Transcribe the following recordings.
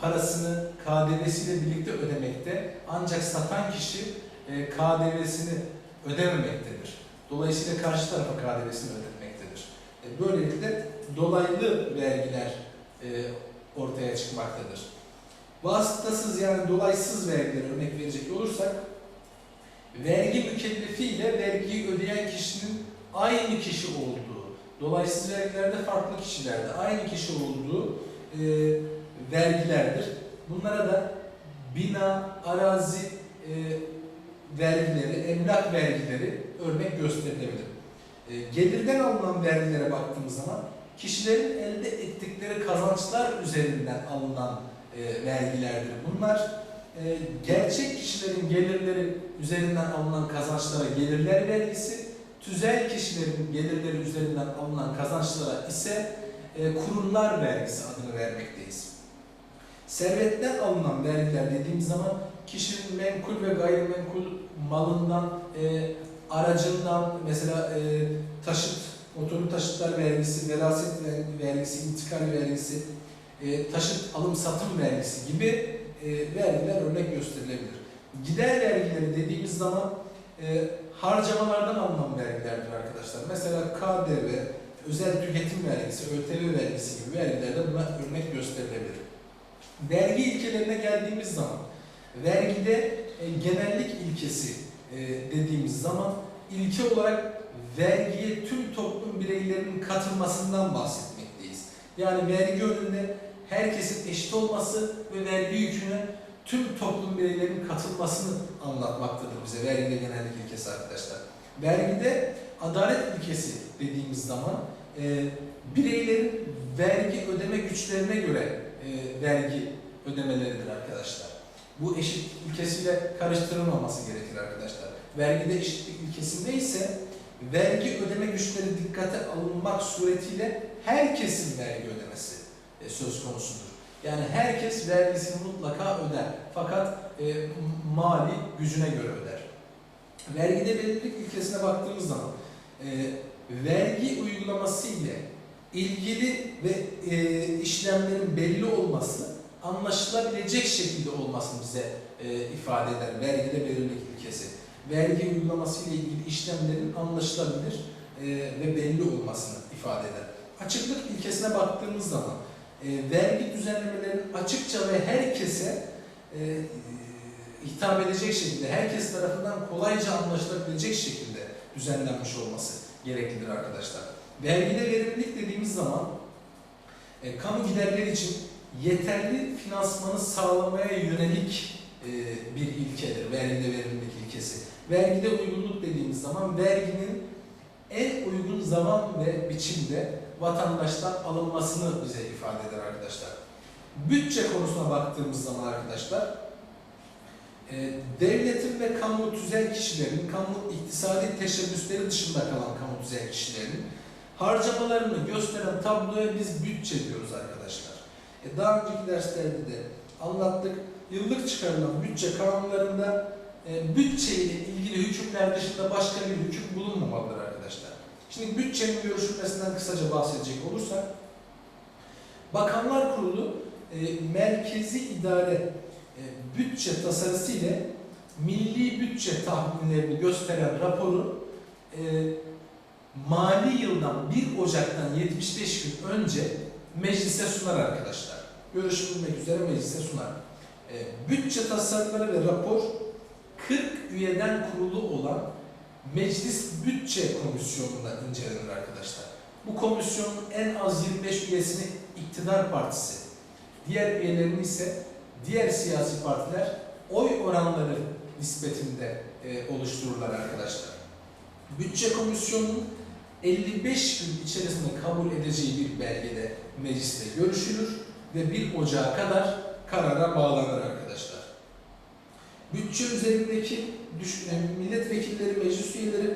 parasını KDV'siyle birlikte ödemekte. Ancak satan kişi e, KDV'sini ödememektedir. Dolayısıyla karşı tarafa KDV'sini ödetmektedir. E, böylelikle dolaylı vergiler e, ortaya çıkmaktadır. Vasıtasız yani dolaysız vergiler örnek verecek olursak vergi mükellefi ile vergiyi ödeyen kişinin aynı kişi olduğu, dolaysız vergilerde farklı kişilerde aynı kişi olduğu e, vergilerdir. Bunlara da bina, arazi e, vergileri, emlak vergileri örnek gösterilebilir. E, gelirden alınan vergilere baktığımız zaman kişilerin elde ettikleri kazançlar üzerinden alınan e, vergilerdir. Bunlar e, gerçek kişilerin gelirleri üzerinden alınan kazançlara gelirler vergisi, tüzel kişilerin gelirleri üzerinden alınan kazançlara ise e, kurumlar vergisi adını vermekteyiz. Servetten alınan vergiler dediğimiz zaman kişinin menkul ve gayrimenkul malından, e, aracından mesela e, taşıt, motorlu taşıtlar vergisi, veraset vergisi, intikal vergisi, e, taşıt alım satım vergisi gibi e, vergiler örnek gösterilebilir. Gider vergileri dediğimiz zaman e, harcamalardan alınan vergilerdir arkadaşlar. Mesela KDV, özel tüketim vergisi, ÖTV vergisi gibi vergilerde buna örnek gösterilebilir. Vergi ilkelerine geldiğimiz zaman vergide e, genellik ilkesi e, dediğimiz zaman ilke olarak vergiye tüm toplum bireylerinin katılmasından bahsetmekteyiz. Yani vergi önünde herkesin eşit olması ve vergi yüküne tüm toplum bireylerinin katılmasını anlatmaktadır bize vergide genellik ilkesi arkadaşlar. Vergide adalet ilkesi dediğimiz zaman e, bireylerin vergi ödeme güçlerine göre e, vergi ödemeleridir arkadaşlar. Bu eşit ilkesiyle karıştırılmaması gerekir arkadaşlar. Vergide eşitlik ilkesinde ise vergi ödeme güçleri dikkate alınmak suretiyle herkesin vergi ödemesi e, söz konusudur. Yani herkes vergisini mutlaka öder. Fakat e, mali gücüne göre öder. Vergide belirlilik ilkesine baktığımız zaman e, vergi uygulaması ile ilgili ve e, işlemlerin belli olması anlaşılabilecek şekilde olmasını bize e, ifade eder. Vergide belirlilik ilkesi. Vergi uygulaması ile ilgili işlemlerin anlaşılabilir e, ve belli olmasını ifade eder. Açıklık ilkesine baktığımız zaman e, vergi düzenlemelerinin açıkça ve herkese e, hitap edecek şekilde, herkes tarafından kolayca anlaşılabilecek şekilde düzenlenmiş olması gereklidir arkadaşlar. Vergide verimlilik dediğimiz zaman e, kamu giderleri için yeterli finansmanı sağlamaya yönelik e, bir ilkedir. Vergide verimlilik ilkesi. Vergide uygunluk dediğimiz zaman verginin en uygun zaman ve biçimde vatandaştan alınmasını bize ifade eder arkadaşlar. Bütçe konusuna baktığımız zaman arkadaşlar, e, devletin ve kamu tüzel kişilerin, kamu iktisadi teşebbüsleri dışında kalan kamu tüzel kişilerin harcamalarını gösteren tabloya biz bütçe diyoruz arkadaşlar. E, daha önceki derslerde de anlattık. Yıllık çıkarılan bütçe kanunlarında e, bütçe ile ilgili hükümler dışında başka bir hüküm bulunmamalıdır arkadaşlar. Şimdi bütçenin görüşülmesinden kısaca bahsedecek olursak, Bakanlar Kurulu e, merkezi idare e, bütçe tasarısı ile milli bütçe tahminlerini gösteren raporu e, mali yıldan 1 Ocak'tan 75 gün önce meclise sunar arkadaşlar. Görüşülmek üzere meclise sunar. E, bütçe tasarıları ve rapor 40 üyeden kurulu olan Meclis Bütçe Komisyonu'nda incelenir arkadaşlar. Bu komisyonun en az 25 üyesini iktidar partisi, diğer üyelerini ise diğer siyasi partiler oy oranları nispetinde e, oluştururlar arkadaşlar. Bütçe Komisyonu'nun 55 gün içerisinde kabul edeceği bir belgede mecliste görüşülür ve 1 Ocağı kadar karara bağlanır arkadaşlar. Bütçe üzerindeki e, milletvekilleri, meclis üyeleri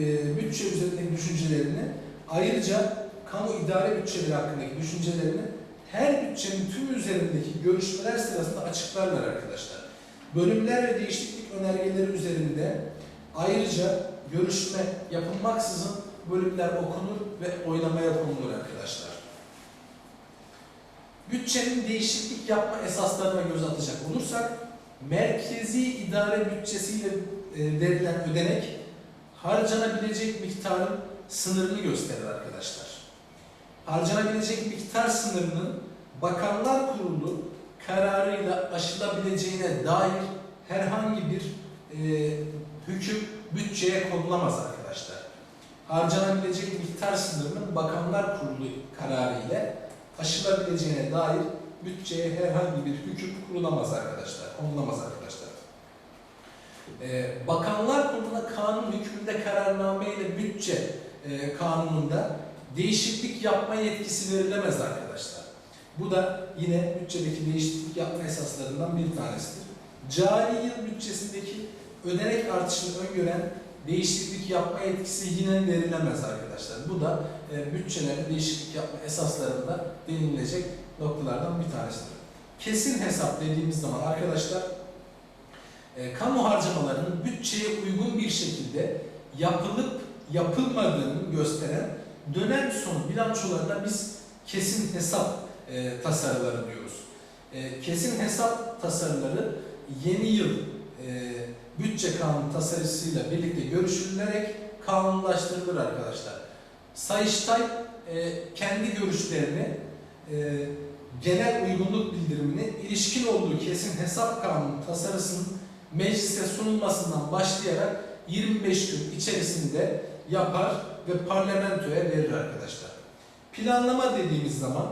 e, bütçe üzerindeki düşüncelerini ayrıca kamu idare bütçeleri hakkındaki düşüncelerini her bütçenin tümü üzerindeki görüşmeler sırasında açıklarlar arkadaşlar. Bölümler ve değişiklik önergeleri üzerinde ayrıca görüşme yapılmaksızın bölümler okunur ve oylamaya konulur arkadaşlar. Bütçenin değişiklik yapma esaslarına göz atacak olursak, merkezi idare bütçesiyle e, verilen ödenek harcanabilecek miktarın sınırını gösterir arkadaşlar. Harcanabilecek miktar sınırının Bakanlar Kurulu kararıyla aşılabileceğine dair herhangi bir e, hüküm bütçeye konulamaz arkadaşlar. Harcanabilecek miktar sınırının Bakanlar Kurulu kararı ile aşılabileceğine dair bütçeye herhangi bir hüküm kurulamaz arkadaşlar, konulamaz arkadaşlar. Ee, Bakanlar Kurulu'na kanun hükmünde kararname ile bütçe e, kanununda değişiklik yapma yetkisi verilemez arkadaşlar. Bu da yine bütçedeki değişiklik yapma esaslarından bir tanesidir. Cari yıl bütçesindeki ödenek artışını öngören değişiklik yapma yetkisi yine verilemez arkadaşlar. Bu da e, bütçelerde değişiklik yapma esaslarında denilecek noktalardan bir tanesidir. Kesin hesap dediğimiz zaman arkadaşlar e, kamu harcamalarının bütçeye uygun bir şekilde yapılıp yapılmadığını gösteren dönem sonu bilançolarına biz kesin hesap e, tasarıları diyoruz. E, kesin hesap tasarıları yeni yıl e, bütçe kanunu tasarısıyla birlikte görüşülerek kanunlaştırılır arkadaşlar. Sayıştay e, kendi görüşlerini e, genel uygunluk bildirimini ilişkin olduğu kesin hesap kanunu tasarısının meclise sunulmasından başlayarak 25 gün içerisinde yapar ve parlamentoya verir arkadaşlar. Planlama dediğimiz zaman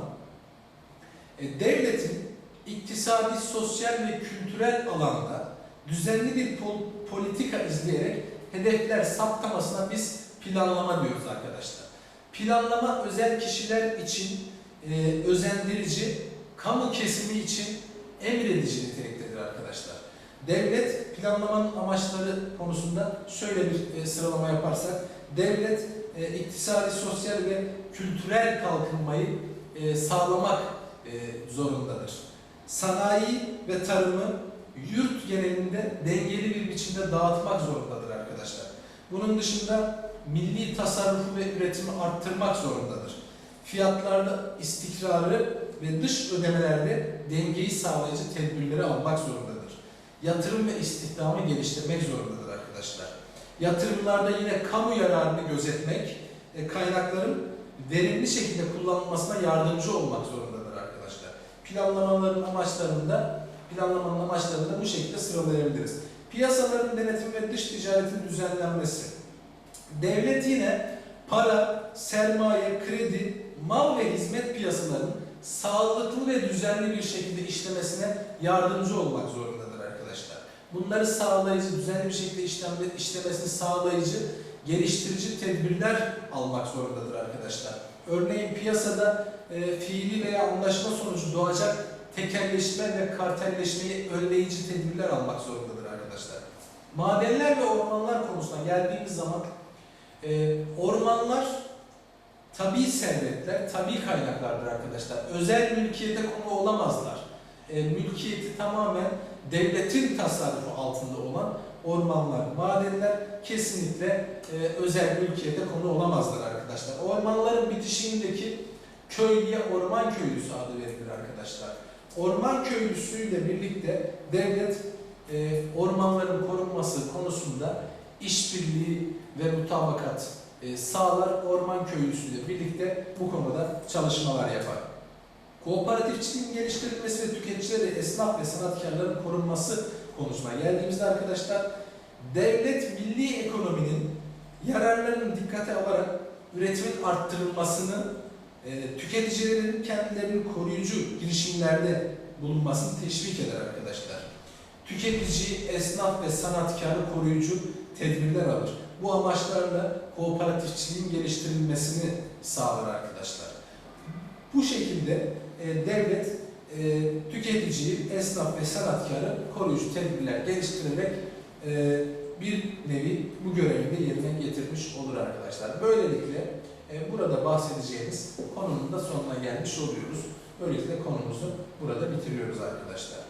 e, devletin iktisadi, sosyal ve kültürel alanda düzenli bir pol- politika izleyerek hedefler saptamasına biz planlama diyoruz arkadaşlar. Planlama özel kişiler için e, özendirici, kamu kesimi için emredici niteliktedir arkadaşlar. Devlet planlamanın amaçları konusunda şöyle bir e, sıralama yaparsak, devlet e, iktisadi, sosyal ve kültürel kalkınmayı e, sağlamak e, zorundadır. Sanayi ve tarımı yurt genelinde dengeli bir biçimde dağıtmak zorundadır arkadaşlar. Bunun dışında milli tasarrufu ve üretimi arttırmak zorundadır. Fiyatlarda istikrarı ve dış ödemelerde dengeyi sağlayıcı tedbirleri almak zorundadır. Yatırım ve istihdamı geliştirmek zorundadır arkadaşlar. Yatırımlarda yine kamu yararını gözetmek, kaynakların verimli şekilde kullanılmasına yardımcı olmak zorundadır arkadaşlar. Planlamaların amaçlarında planlamanın amaçlarını da bu şekilde sıralayabiliriz. Piyasaların denetimi ve dış ticaretin düzenlenmesi. Devlet yine para, sermaye, kredi, mal ve hizmet piyasalarının sağlıklı ve düzenli bir şekilde işlemesine yardımcı olmak zorundadır arkadaşlar. Bunları sağlayıcı, düzenli bir şekilde işlem, işlemesini sağlayıcı, geliştirici tedbirler almak zorundadır arkadaşlar. Örneğin piyasada e, fiili veya anlaşma sonucu doğacak tekelleşme ve kartelleşmeyi önleyici tedbirler almak zorundadır arkadaşlar. Madenler ve ormanlar konusuna geldiğimiz zaman e, ormanlar tabi servetler, tabi kaynaklardır arkadaşlar. Özel mülkiyete konu olamazlar. E, mülkiyeti tamamen devletin tasarrufu altında olan ormanlar, madenler kesinlikle e, özel mülkiyete konu olamazlar arkadaşlar. Ormanların bitişiğindeki köylüye orman köylüsü adı verilir arkadaşlar. Orman köylüsüyle birlikte devlet e, ormanların korunması konusunda işbirliği ve mutabakat e, sağlar. Orman köylüsüyle birlikte bu konuda çalışmalar yapar. Kooperatifçiliğin geliştirilmesi ve tüketicileri, esnaf ve sanatkarların korunması konusuna geldiğimizde arkadaşlar devlet milli ekonominin yararlarını dikkate alarak üretimin arttırılmasını, e, tüketicilerin kendilerini koruyucu girişimlerde bulunmasını teşvik eder arkadaşlar. Tüketici, esnaf ve sanatkarı koruyucu tedbirler alır. Bu amaçlarla kooperatifçiliğin geliştirilmesini sağlar arkadaşlar. Bu şekilde e, devlet e, tüketiciyi, esnaf ve sanatkarı koruyucu tedbirler geliştirerek e, bir nevi bu görevi de yerine getirmiş olur arkadaşlar. Böylelikle burada bahsedeceğimiz konunun da sonuna gelmiş oluyoruz. Böylelikle konumuzu burada bitiriyoruz arkadaşlar.